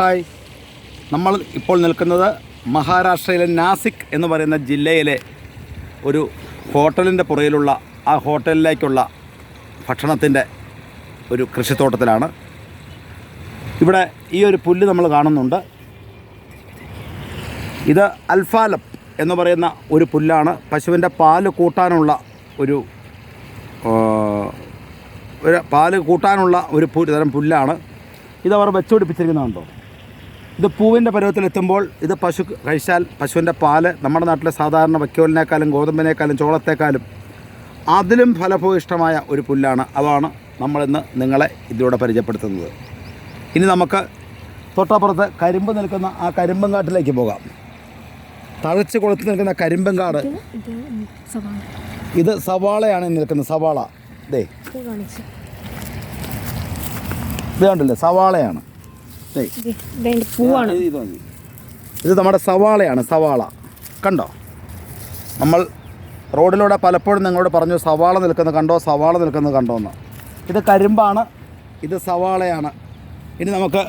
Hi. നമ്മൾ ഇപ്പോൾ നിൽക്കുന്നത് മഹാരാഷ്ട്രയിലെ നാസിക് എന്ന് പറയുന്ന ജില്ലയിലെ ഒരു ഹോട്ടലിന്റെ പുറയിലുള്ള ആ ഹോട്ടലിലേക്കുള്ള ഭക്ഷണത്തിന്റെ ഒരു കൃഷിത്തോട്ടത്തിലാണ്. ഇവിടെ ഈ ഒരു പുല്ല് നമ്മൾ കാണുന്നുണ്ട്. ഇത് അൽഫാലപ്പ് എന്ന് പറയുന്ന ഒരു പുല്ലാണ്. പശുവിന്റെ പാൽ കൂട്ടാനുള്ള ഒരു ഒരു പാൽ കൂട്ടാനുള്ള ഒരു തരം പുല്ലാണ്. ഇത് അവർ വെച്ചുപിടിപ്പിച്ചിരിക്കുന്നതുണ്ടോ? ഇത് പൂവിന്റെ പരുവത്തിലെത്തുമ്പോൾ ഇത് പശു കഴിച്ചാൽ പശുവിന്റെ പാൽ നമ്മുടെ നാട്ടിലെ സാധാരണ വയ്ക്കോലിനേക്കാളും ഗോതമ്പിനേക്കാളും ചോളത്തേക്കാളും അതിലും ഫലഭൂയിഷ്ടമായ ഒരു പുല്ലാണ്. അതാണ് നമ്മളിന്ന് നിങ്ങളെ ഇതിലൂടെ പരിചയപ്പെടുത്തുന്നത്. ഇനി നമുക്ക് തൊട്ടപ്പുറത്ത് കരിമ്പ് നിൽക്കുന്ന ആ കരിമ്പൻ കാട്ടിലേക്ക് പോകാം. തഴച്ച് കൊളുത്ത് നിൽക്കുന്ന കരിമ്പൻ കാട് ഇത് സവാള. ഇത് സവാളയാണ് നിൽക്കുന്നത് സവാള. ദേ. ഇത് കണ്ടില്ലേ സവാളയാണ്. പൂവാണ്. ഇത് നമ്മുടെ സവാളയാണ് സവാള. കണ്ടോ? നമ്മൾ റോഡിലൂടെ പലപ്പോഴും നിങ്ങളോട് പറഞ്ഞു സവാള നിൽക്കുന്നത് കണ്ടോ സവാള നിൽക്കുന്നത് കണ്ടോ എന്ന്. ഇത് കരിമ്പാണ് ഇത് സവാളയാണ്. ഇനി നമുക്ക്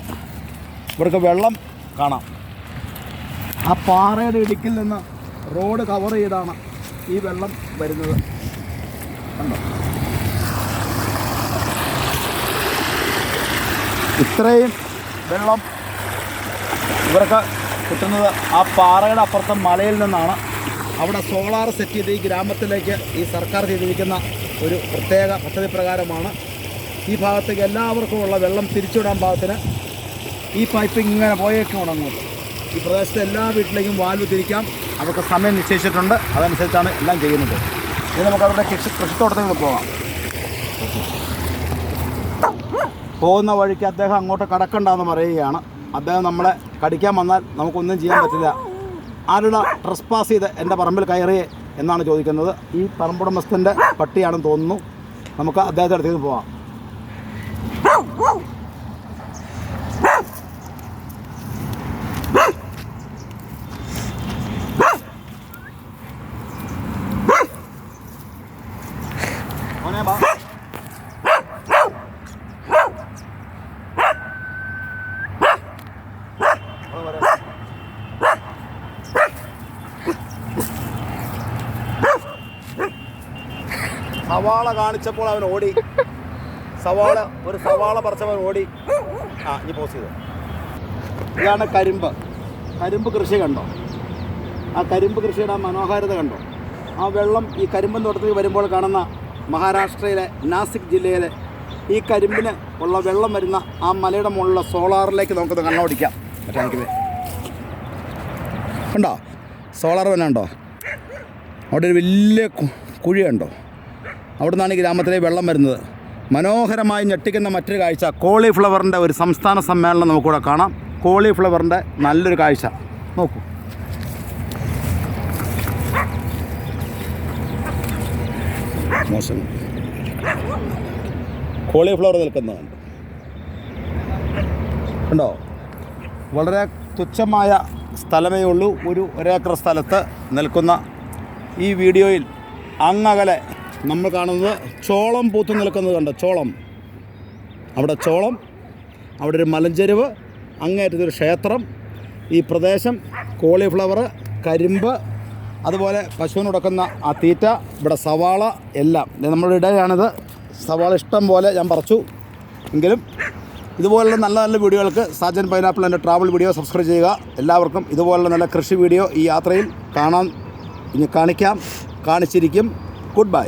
ഇവർക്ക് വെള്ളം കാണാം. ആ പാറയുടെ ഇടുക്കിൽ നിന്ന് റോഡ് കവർ ചെയ്താണ് ഈ വെള്ളം വരുന്നത്. കണ്ടോ? ഇത്രയും വെള്ളം ഇവരൊക്കെ കിട്ടുന്നത് ആ പാറയുടെ അപ്പുറത്തെ മലയിൽ നിന്നാണ്. അവിടെ സോളാർ സെറ്റ് ചെയ്ത് ഈ ഗ്രാമത്തിലേക്ക് ഈ സർക്കാർ ചെയ്തിരിക്കുന്ന ഒരു പ്രത്യേക പദ്ധതി പ്രകാരമാണ്. ഈ ഭാഗത്തേക്ക് എല്ലാവർക്കുമുള്ള വെള്ളം തിരിച്ചുവിടാൻ പാകത്തിന് ഈ പൈപ്പ് ഇങ്ങനെ പോയേക്കും ഉണങ്ങും. ഈ പ്രദേശത്തെ എല്ലാ വീട്ടിലേക്കും വാൽവ് തിരിക്കാം. അവർക്ക് സമയം നിശ്ചയിച്ചിട്ടുണ്ട്. അതനുസരിച്ചാണ് എല്ലാം ചെയ്യുന്നത്. ഇനി നമുക്ക് അവരുടെ കൃഷി കൃഷിത്തോട്ടത്തിൽ പോകാം. പോകുന്ന വഴിക്ക് അദ്ദേഹം അങ്ങോട്ട് കടക്കണ്ടെന്ന് പറയുകയാണ്. അദ്ദേഹം നമ്മളെ കടിക്കാൻ വന്നാൽ നമുക്കൊന്നും ചെയ്യാൻ പറ്റില്ല. ആരുടെ ട്രസ് പാസ് ചെയ്ത് എന്റെ പറമ്പിൽ കയറിയേ എന്നാണ് ചോദിക്കുന്നത്. ഈ പറമ്പുടമസ്ഥന്റെ പട്ടിയാണെന്ന് തോന്നുന്നു. നമുക്ക് അദ്ദേഹത്തെ അടുത്തേക്ക് പോവാം. ബാ. സവാള കാണിച്ചപ്പോൾ അവൻ ഓടി. സവാള ഒരു സവാള പറിച്ചവൻ ഓടി. ആ ഇനി പോസ് ചെയ്തു. ഇതാണ് കരിമ്പ്. കരിമ്പ് കൃഷി കണ്ടോ? ആ കരിമ്പ് കൃഷിയുടെ ആ മനോഹാരിത കണ്ടോ? ആ വെള്ളം ഈ കരിമ്പൻ തോട്ടത്തിൽ വരുമ്പോൾ കാണുന്ന മഹാരാഷ്ട്രയിലെ നാസിക് ജില്ലയിലെ ഈ കരിമ്പിന് ഉള്ള വെള്ളം വരുന്ന ആ മലയുടെ മുകളിലുള്ള സോളാറിലേക്ക് നമുക്കത് കണ്ണോടിക്കാം ടാങ്കിൽ ഉണ്ടോ? സോളാർ തന്നെ ഉണ്ടോ? അവിടെ ഒരു വലിയ കുഴിയുണ്ടോ? അവിടെ നിന്നാണ് ഗ്രാമത്തിലെ വെള്ളം വരുന്നത്. മനോഹരമായി ഞെട്ടിക്കുന്ന മറ്റൊരു കാഴ്ച കോളിഫ്ലവറിന്റെ ഒരു സംസ്ഥാന സമ്മേളനം നമുക്കിവിടെ കാണാം. കോളിഫ്ലവറിന്റെ നല്ലൊരു കാഴ്ച. നോക്കൂ. മോശം. കോളിഫ്ലവർ നിൽക്കുന്നതുണ്ട്. ഉണ്ടോ വളരെ തുച്ഛമായ സ്ഥലമേ ഉള്ളൂ. ഒരു ഒരേക്കർ സ്ഥലത്ത് നിൽക്കുന്ന ഈ വീഡിയോയിൽ അങ്ങകലെ നമ്മൾ കാണുന്നത് ചോളം പൂത്തു നിൽക്കുന്നത് കണ്ട? ചോളം. അവിടെ ചോളം അവിടെ ഒരു മലഞ്ചെരുവ് അങ്ങേറ്റത്തൊരു ക്ഷേത്രം ഈ പ്രദേശം കോളിഫ്ലവർ കരിമ്പ് അതുപോലെ പശുവിനുടക്കുന്ന ആ തീറ്റ ഇവിടെ സവാള എല്ലാം. നമ്മുടെ ഇടയാണിത്. സവാള ഇഷ്ടം പോലെ ഞാൻ പറിച്ചു. എങ്കിലും ഇതുപോലുള്ള നല്ല നല്ല വീഡിയോകൾക്ക് സാജൻ പൈനാപ്പിൾ എന്റെ ട്രാവൽ വീഡിയോ സബ്സ്ക്രൈബ് ചെയ്യുക. എല്ലാവർക്കും ഇതുപോലുള്ള നല്ല കൃഷി വീഡിയോ ഈ യാത്രയിൽ കാണാൻ ഇനി കാണിക്കാം. കാണിച്ചിരിക്കും. Good bye.